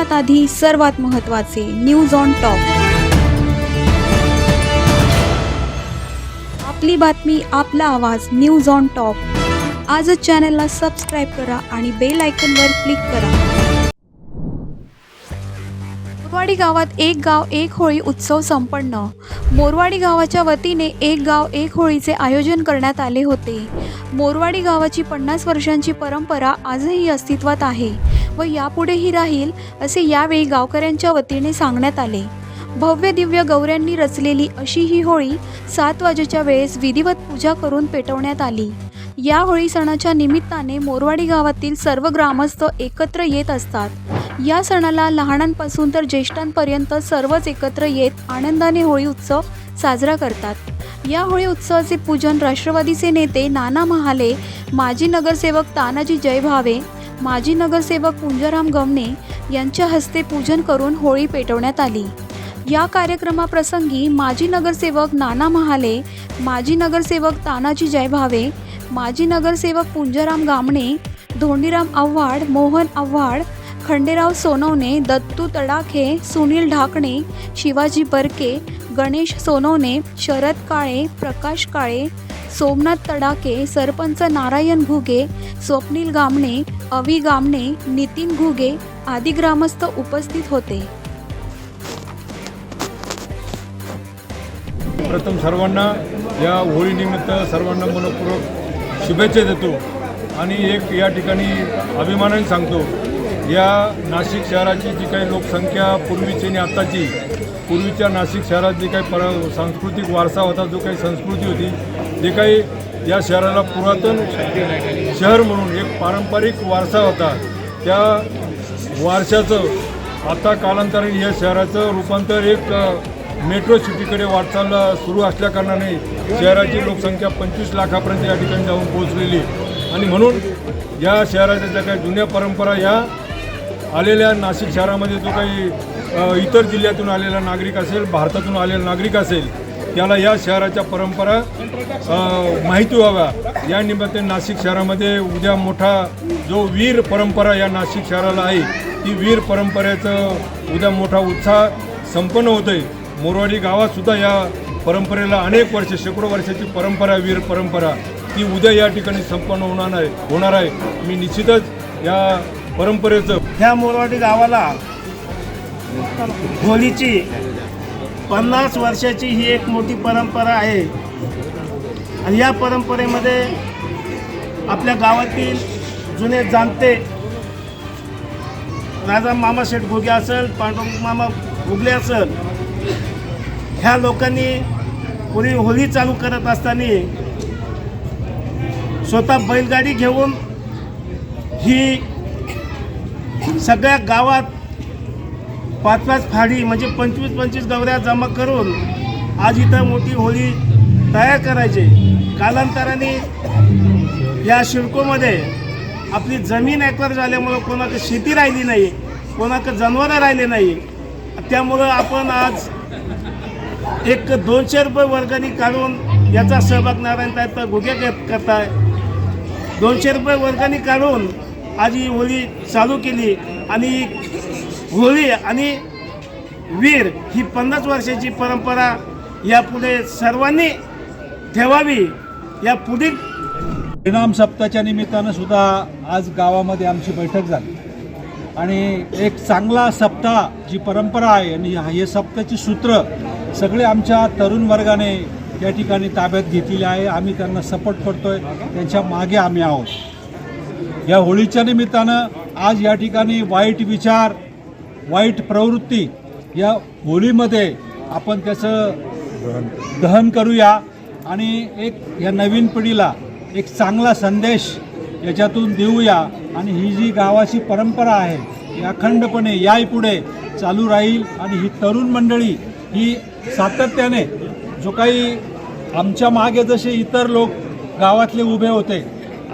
सर्वात आधी सर्वात महत्त्वाचे न्यूज ऑन टॉप आपली बातमी आपला आवाज न्यूज ऑन टॉप आजच चॅनलला सबस्क्राईब करा आणि बेल आयकनवर क्लिक करा. मोरवाडी गावात एक गाव एक होळी उत्सव संपन्न. मोरवाडी गावाच्या वतीने एक गाव एक होळीचे आयोजन करण्यात आले होते. मोरवाडी गावाची पन्नास वर्षांची परंपरा आजही अस्तित्वात आहे. व यापुढेही राहील असे यावेळी गावकऱ्यांच्या वतीने सांगण्यात आले. भव्य दिव्य गौऱ्यांनी रचलेली अशी ही होळी सात वाजेच्या वेळेस विधिवत पूजा करून पेटवण्यात आली. या होळी सणाच्या निमित्ताने मोरवाडी गावातील सर्व ग्रामस्थ एकत्र येत असतात. या सणाला लहानांपासून तर ज्येष्ठांपर्यंत सर्वच एकत्र येत आनंदाने होळी उत्सव साजरा करतात. या होळी उत्सवाचे पूजन राष्ट्रवादीचे नेते नाना महाले माजी नगरसेवक तानाजी जयभावे माजी नगरसेवक पुंजराम गवणे यांच्या हस्ते पूजन करून होळी पेटवण्यात आली. या कार्यक्रमाप्रसंगी माजी नगरसेवक नाना महाले माजी नगरसेवक तानाजी जयभावे माजी नगरसेवक पुंजराम गामणे धोंडीराम आव्हाड मोहन आव्हाड खंडेराव सोनवणे दत्तू तडाखे सुनील ढाकणे शिवाजी बर्के गणेश सोनवणे शरद काळे प्रकाश काळे सोमनाथ तडाके सरपंच नारायण घुगे स्वप्नील गामणे अवी गामणे नितीन घुगे आदी ग्रामस्थ उपस्थित होते. प्रथम सर्वांना या होळीनिमित्त सर्वांना मनपूर्वक शुभेच्छा देतो आणि एक या ठिकाणी अभिमानाने सांगतो या नाशिक शहराची जी काही लोकसंख्या पूर्वीची आणि आत्ताची पूर्वीच्या नाशिक शहरात जे काही पर सांस्कृतिक वारसा होता जो काही संस्कृती होती जे काही या शहराला पुरातन शहर म्हणून एक पारंपरिक वारसा होता त्या वारशाचं आता कालांतराने या शहराचं रूपांतर एक मेट्रो सिटीकडे वाटचाल सुरू असल्याकारणाने शहराची लोकसंख्या पंचवीस लाखापर्यंत या ठिकाणी जाऊन पोहोचलेली. आणि म्हणून या शहराच्या ज्या काही जुन्या परंपरा या आलेल्या नाशिक शहरामध्ये जो काही इतर जिल्ह्यातून आलेला नागरिक असेल भारतातून आलेला नागरिक असेल त्याला या शहराच्या परंपरा माहिती व्हाव्या. या निमित्ताने नाशिक शहरामध्ये उद्या मोठा जो वीर परंपरा या नाशिक शहराला आहे ती वीर परंपरेचं उद्या मोठा उत्साह संपन्न होतोय. मोरवाडी गावातसुद्धा या परंपरेला अनेक वर्ष शेकडो वर्षाची परंपरा वीर परंपरा ती उद्या या ठिकाणी संपन्न होणार आहे होणार आहे. मी निश्चितच या परंपरेचं ह्या मोरवाडी गावाला होळीची पन्नास वर्षाची ही एक मोठी परंपरा आहे. आणि या परंपरेमध्ये आपल्या गावातील जुने जाणते राजा मामा शेठ घुगे असेल पांडुरंग मामा घुगले असेल ह्या लोकांनी पूर्वी होळी चालू करत असताना स्वतः बैलगाडी घेऊन ही सगळ्या गावात पाच पाच फाडी म्हणजे पंचवीस पंचवीस गवऱ्या जमा करून आज इथं मोठी होळी तयार करायचे. कालांतराने या शिडकोमध्ये आपली जमीन एकवर झाल्यामुळं कोणाकडे शेती राहिली नाही कोणाकडे जनावरं राहिले नाही. त्यामुळं आपण आज एक दोनशे रुपये वर्गणी काढून याचा सहभाग नारायण ताई घुगे करताय. दोनशे रुपये वर्गणी काढून आज ही होळी चालू केली आणि होळी आणि वीर ही पन्नास वर्षाची परंपरा यापुढे सर्वांनी ठेवावी या पुढील परिणाम सप्ताहाच्या निमित्तानं सुद्धा आज गावामध्ये आमची बैठक झाली. आणि एक चांगला सप्ताह जी परंपरा आहे आणि हे सप्ताहाची सूत्र सगळे आमच्या तरुण वर्गाने या ठिकाणी ताब्यात घेतलेली आहे. आम्ही त्यांना सपोर्ट करतोय. त्यांच्या मागे आम्ही आहोत. या होळीच्या निमित्तानं आज या ठिकाणी वाईट विचार वाईट प्रवृत्ती या होळीमध्ये आपण त्याचं दहन करूया. आणि एक या नवीन पिढीला एक चांगला संदेश याच्यातून देऊया. आणि ही जी गावाची परंपरा आहे ही अखंडपणे याही पुढे चालू राहील. आणि ही तरुण मंडळी ही सातत्याने जो काही आमच्या मागे जसे इतर लोक गावातले उभे होते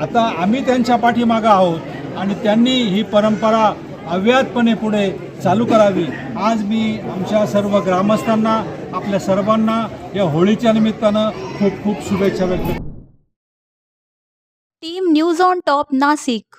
आता आम्ही त्यांच्या पाठीमागं आहोत. आणि त्यांनी ही परंपरा अव्याहतपणे पुढे चालू करावी. आज मी आमच्या सर्व ग्रामस्थांना आपल्या सर्वांना या होळीच्या निमित्तानं खूप खूप शुभेच्छा व्यक्त team news on top Nashik.